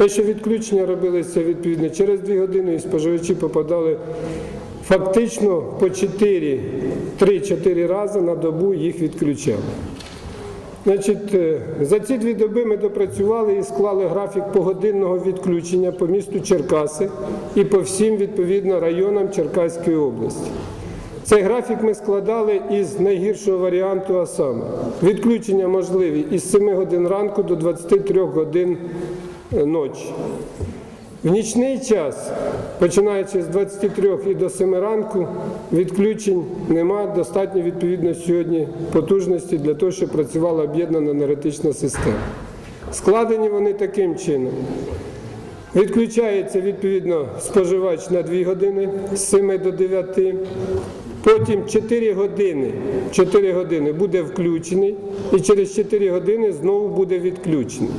Те, що відключення робилися відповідно через 2 години, і споживачі попадали фактично по 4, 3-4 рази на добу їх відключали. Значить, е, за ці дві доби ми допрацювали і склали графік погодинного відключення по місту Черкаси і по всім відповідно районам Черкаської області. Цей графік ми складали із найгіршого варіанту, а саме відключення можливі із 7 годин ранку до 23 годин ночі. В нічний час, починаючи з 23 і до 7 ранку, відключень нема достатньо відповідно сьогодні потужності для того, щоб працювала об'єднана енергетична система. Складені вони таким чином. Відключається відповідно споживач на 2 години з 7 до 9. Потім 4 години, 4 години буде включений і через 4 години знову буде відключений.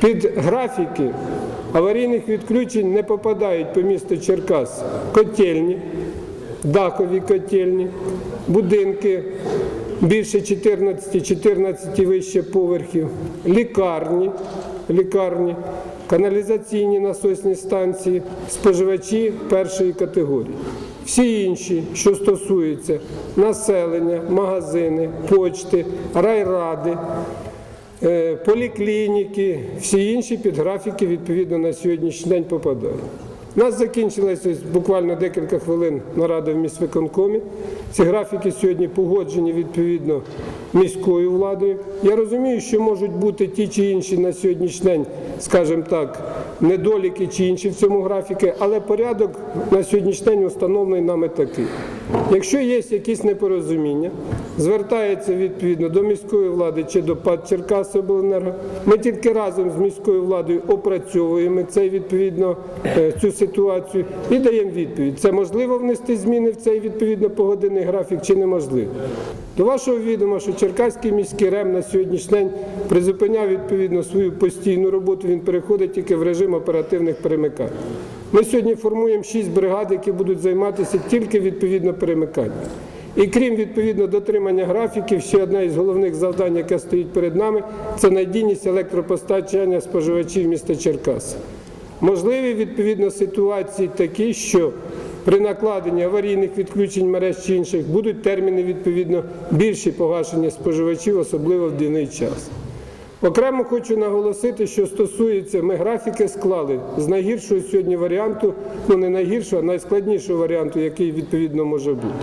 Під графіки аварійних відключень не попадають по місту Черкас котельні, дахові котельні, будинки більше 14, 14 і вище поверхів, лікарні, лікарні, каналізаційні насосні станції, споживачі першої категорії. Всі інші, що стосуються населення, магазини, почти, райради, поліклініки, всі інші підграфіки відповідно на сьогоднішній день попадають. У нас закінчилася ось буквально декілька хвилин нарада в міськвиконкомі. Ці графіки сьогодні погоджені відповідно міською владою. Я розумію, що можуть бути ті чи інші на сьогоднішній день, скажімо так, недоліки чи інші в цьому графіки, але порядок на сьогоднішній день встановлений нами такий. Якщо є якісь непорозуміння, звертається відповідно до міської влади чи до ПАД Черкасобленерго. Ми тільки разом з міською владою опрацьовуємо цей відповідно е, цю ситуацію і даємо відповідь. Це можливо внести зміни в цей відповідно погодинний графік чи неможливо. До вашого відома, що Черкаський міський РЕМ на сьогоднішній день призупиняв відповідно свою постійну роботу. Він переходить тільки в режим оперативних перемикань. Ми сьогодні формуємо шість бригад, які будуть займатися тільки відповідно перемиканням. І крім відповідно дотримання графіків, ще одне із головних завдань, яке стоїть перед нами, це надійність електропостачання споживачів міста Черкаси. Можливі відповідно ситуації такі, що при накладенні аварійних відключень мереж чи інших будуть терміни відповідно більші погашення споживачів, особливо в денний час. Окремо хочу наголосити, що стосується, ми графіки склали з найгіршого сьогодні варіанту, ну не найгіршого, а найскладнішого варіанту, який відповідно може бути.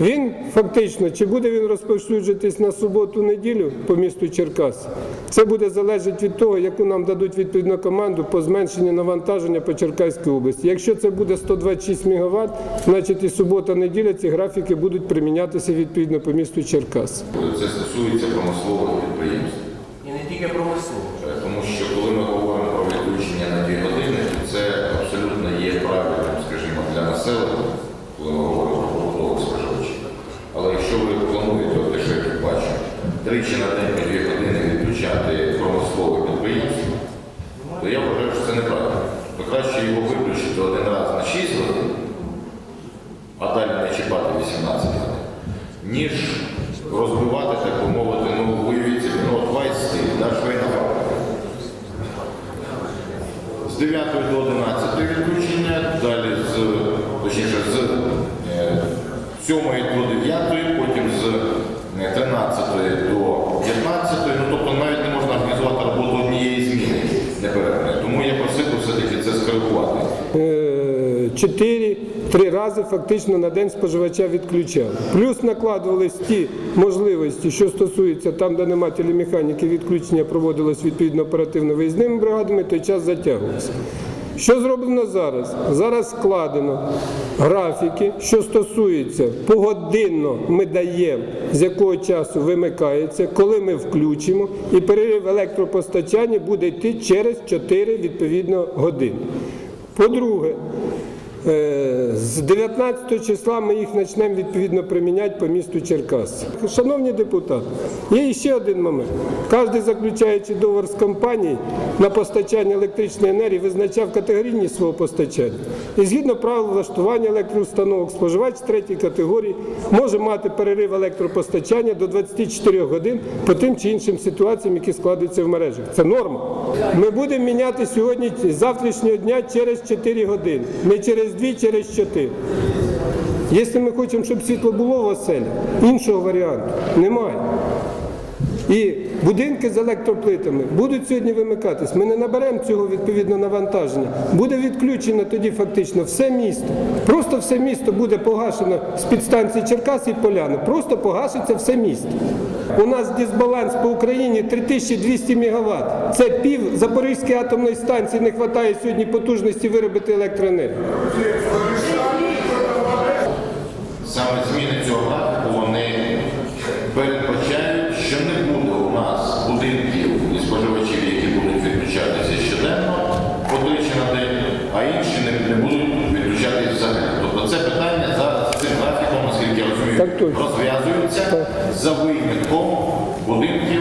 Він фактично, чи буде він розповсюджуватись на суботу-неділю по місту Черкас, це буде залежати від того, яку нам дадуть відповідну команду по зменшенню навантаження по Черкаській області. Якщо це буде 126 МВт, значить і субота-неділя ці графіки будуть примінятися відповідно по місту Черкас. Це стосується промислового підприємств. І не промислово. Е, Тому що коли ми говоримо про відключення на 2 години, це абсолютно є правильним, скажімо, для населення, коли ми говоримо про побутових споживачів. Але якщо ви плануєте, те, що я бачу, тричі на день по 2 години відключати промислове підприємство, то я вважаю, що це неправильно. То краще його виключити один раз на 6 годин, а далі не чіпати 18 годин, ніж розбивати, так би мовити, ну З 9 до 11 відключення, далі з, точніше, з е, 7 до 9, потім з е, 13 до 15, ну тобто навіть не можна організувати роботу однієї зміни неперервної. Тому я просив все-таки це скоригувати. Е, чотири три рази фактично на день споживача відключали. Плюс накладувались ті можливості, що стосуються там, де нема телемеханіки, відключення проводилось відповідно оперативно виїзними бригадами, той час затягувався. Що зроблено зараз? Зараз складено графіки, що стосується погодинно ми даємо, з якого часу вимикається, коли ми включимо, і перерив електропостачання буде йти через 4 відповідно години. По-друге, З 19 числа ми їх почнемо відповідно приміняти по місту Черкас. Шановні депутати, є ще один момент. Кожен заключаючи договор з компанією на постачання електричної енергії визначав категорійність свого постачання. І згідно правил влаштування електроустановок, споживач третьої категорії може мати перерив електропостачання до 24 годин по тим чи іншим ситуаціям, які складаються в мережах. Це норма. Ми будемо міняти сьогодні з завтрашнього дня через 4 години, не через 2, через чотири. Якщо ми хочемо, щоб світло було в оселі, іншого варіанту немає. І будинки з електроплитами будуть сьогодні вимикатись. Ми не наберемо цього відповідно навантаження. Буде відключено тоді фактично все місто. Просто все місто буде погашено з підстанції Черкас і Поляни. Просто погаситься все місто. У нас дисбаланс по Україні 3200 МВт. Це пів Запорізької атомної станції не вистачає сьогодні потужності виробити електроенергію. Саме зміни цього графіку вони передбачають, що не буде у нас будинків і споживачів, які будуть відключатися щоденно по тричі на день, а інші не, не будуть відключатися взагалі. Тобто це питання зараз цим графіком, наскільки я розумію, Так точно. розв'язується за винятком будинків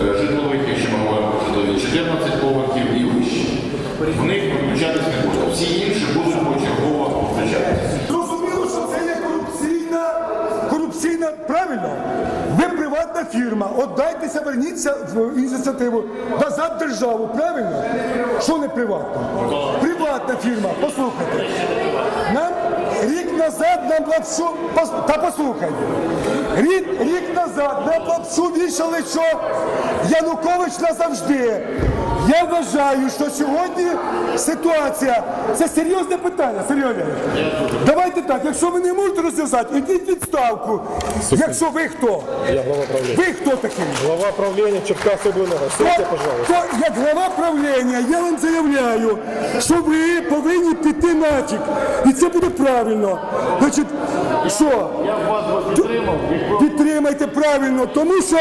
е, житлових, якщо ми говоримо про житлові 14 поверхів і вище. В них відключатись не буде. Всі інші будуть почергово відключатися. Зрозуміло, що це є корупційна, корупційна, правильно? Ви приватна фірма, отдайтеся, верніться в ініціативу, назад державу, правильно? Що не приватна? Приватна фірма, послухайте. Назад на лапшу, та послухай. Рік, рік назад на плапшу вішали, що Янукович назавжди. Я вважаю, що сьогодні ситуація це серйозне питання, серйозне. Давайте так, якщо ви не можете розв'язати, ідіть відставку. Якщо ви хто? Я глава правления. Ви хто такий? Глава правления Черкас Облэнерго. То, пожалуйста. то як глава правління я вам заявляю, що ви повинні піти нафіг. І це буде правильно. Значить, що? Я вас підтримав. Підтримайте правильно, тому що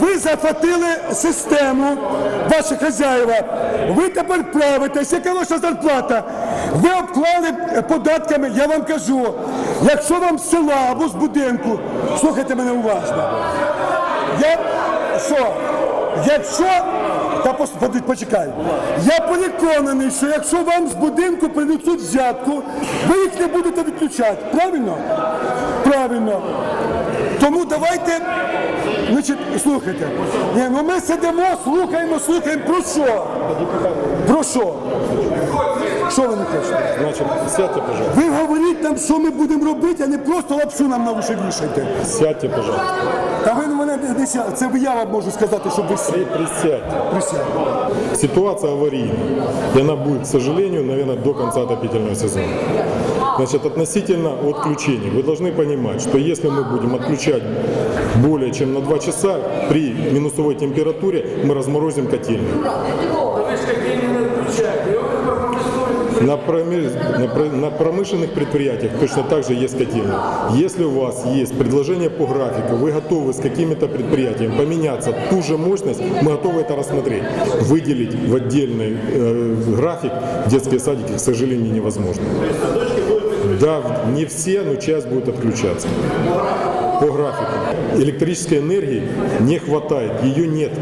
ви захватили систему, ваші хазяїва. Ви тепер правитесь, яка ваша зарплата? Ви обклали податками, я вам кажу, якщо вам з села або з будинку, слухайте мене уважно. Я що? Якщо та пос- почекай, я переконаний, що якщо вам з будинку принесуть взятку, ви їх не будете відключати. Правильно? Правильно. Тому давайте, значить, слухайте. Ні, ну ми сидимо, слухаємо, слухаємо про що? Про що? Що ви не хочете? Значит, сядьте, пожалуйста. Ви говоріть нам, що ми будемо робити, а не просто лапшу нам на уші вішайте. Сядьте, пожалуйста. Та ви не ся- це я вам можу сказати, щоб ви сіли. Присядьте. Присядьте. Ситуация аварийная. И она будет, к сожалению, наверное, до конца отопительного сезона. Значит, относительно отключения. Вы должны понимать, что если мы будем отключать более чем на 2 часа, при минусовой температуре мы разморозим котельную. На, проме- на про- на промышленных предприятиях точно так же есть котельная. Если у вас есть предложение по графику, вы готовы с какими-то предприятиями поменяться ту же мощность, мы готовы это рассмотреть. Выделить в отдельный э, график детские садики, к сожалению, невозможно. Да, не все, но часть будет отключаться. По графику. Электрической энергии не хватает, ее нет.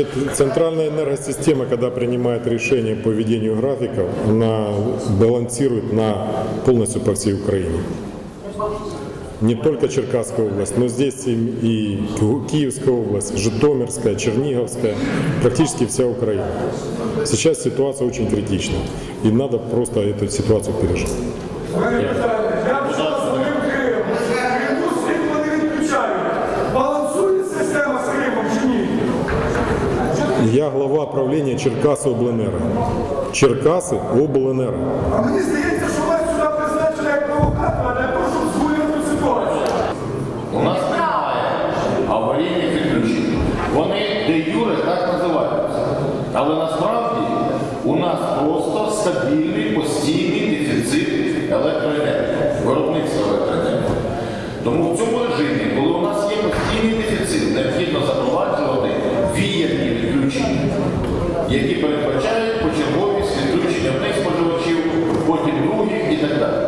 Значит, Центральная энергосистема, когда принимает решение по ведению графиков, она балансирует на полностью по всей Украине. Не только Черкасская область, но здесь и, Киевская область, Житомирская, Черниговская, практически вся Украина. Сейчас ситуация очень критична, и надо просто эту ситуацию пережить. Я глава правления Черкасы Обленера. Черкасы Обленера. А мені здається, визначають почерговість відключення одних споживачів, потім других і так далі.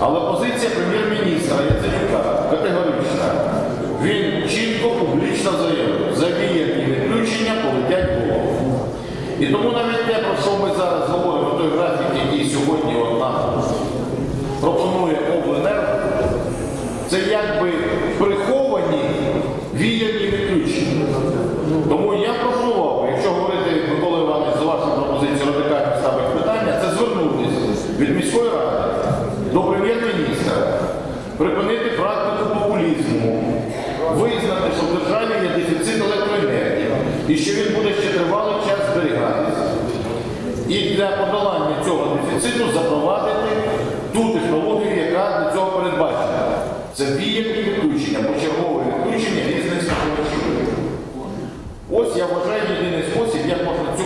Але позиція прем'єр-міністра Яценюка категорична. Він чітко, публічно заявив, завіяні відключення полетять голову. І тому навіть те, про що ми зараз говоримо, той графік, який сьогодні от нам пропонує обленерго, це якби і що він буде ще тривалий час зберігатися. І для подолання цього дефіциту запровадити ту технологію, яка для цього передбачена. Це віяльні відключення, почергове відключення різних споживачів. Ось я вважаю єдиний спосіб, як можна